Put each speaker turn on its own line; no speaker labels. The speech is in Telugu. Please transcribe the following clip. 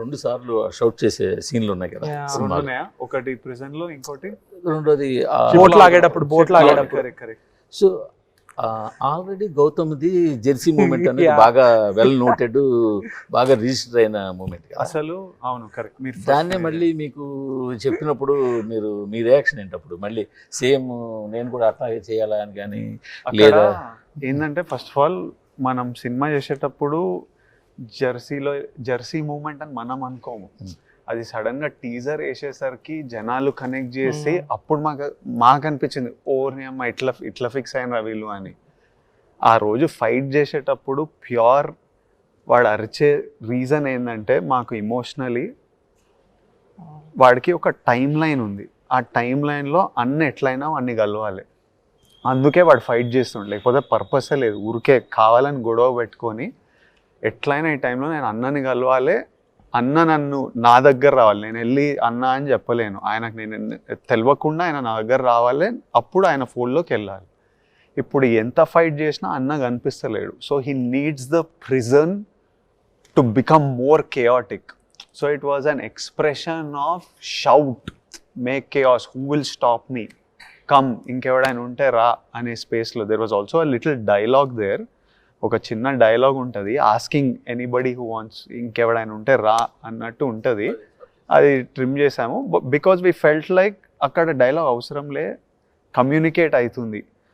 రెండు సార్లు షౌట్ చేసే సీన్లు ఉన్నాయి కదా సినిమాలో.
ఉన్నాయా ఒకటి ప్రిజన్లో ఇంకోటి?
రెండోది
Boat లాగేటప్పుడు, boat లాగేటప్పుడు.
సో ఆల్రెడీ గౌతమ్ది జెర్సీ మూమెంట్ అనేది. బాగా వెల్ నోటెడ్ బాగా రిజిస్టర్ అయిన మూమెంట్
అసలు అవును కరెక్ట్. మీరు
దాన్నే మళ్ళీ మీకు చెప్పినప్పుడు మీరు మీ రియాక్షన్ ఏంటప్పుడు? మళ్ళీ సేమ్ నేను కూడా అట్లాగే చేయాలా అని కానీ
అక్కడ
లేదా?
ఏంటంటే ఫస్ట్ ఆఫ్ ఆల్ మనం సినిమా చేసేటప్పుడు జెర్సీలో జెర్సీ మూమెంట్ అని మనం అనుకోము. అది సడన్గా టీజర్ వేసేసరికి జనాలు కనెక్ట్ చేసి. అప్పుడు మాకు మాకు అనిపించింది ఓర్ని అమ్మ ఇట్లా ఇట్లా ఫిక్స్ అయిన వీళ్ళు అని. ఆ రోజు ఫైట్ చేసేటప్పుడు ప్యూర్ వాడు అరిచే రీజన్ ఏంటంటే మాకు ఇమోషనలీ వాడికి ఒక టైం లైన్ ఉంది. ఆ టైం లైన్లో అన్ని ఎట్లయినా అన్ని కలవాలి. అందుకే వాడు ఫైట్ చేస్తుండే. లేకపోతే పర్పసే లేదు. ఊరికే కావాలని గొడవ పెట్టుకొని ఎట్లయినా ఈ టైంలో నేను అన్నని కలవాలి అన్న నన్ను నా దగ్గర రావాలి. నేను వెళ్ళి అన్న అని చెప్పలేను. ఆయనకు నేను తెలియకుండా ఆయన నా దగ్గర రావాలి అప్పుడు ఆయన ఫోన్లోకి వెళ్ళాలి. ఇప్పుడు ఎంత ఫైట్ చేసినా అన్న కనిపిస్తలేడు. So he needs the prison to become more chaotic so it was an expression of shout make chaos who will stop me come ఇంకెవడైనా ఉంటే రా అనే స్పేస్లో there was also a little dialogue there ఒక చిన్న డైలాగ్ ఉంటుంది ఆస్కింగ్ ఎనీబడి హూ వాంట్స్ ఇంకెవడైనా ఉంటే రా అన్నట్టు ఉంటుంది. అది ట్రిమ్ చేసాము. బికాజ్ వీ ఫెల్ట్ లైక్ అక్కడ డైలాగ్ అవసరం లే కమ్యూనికేట్ అవుతుంది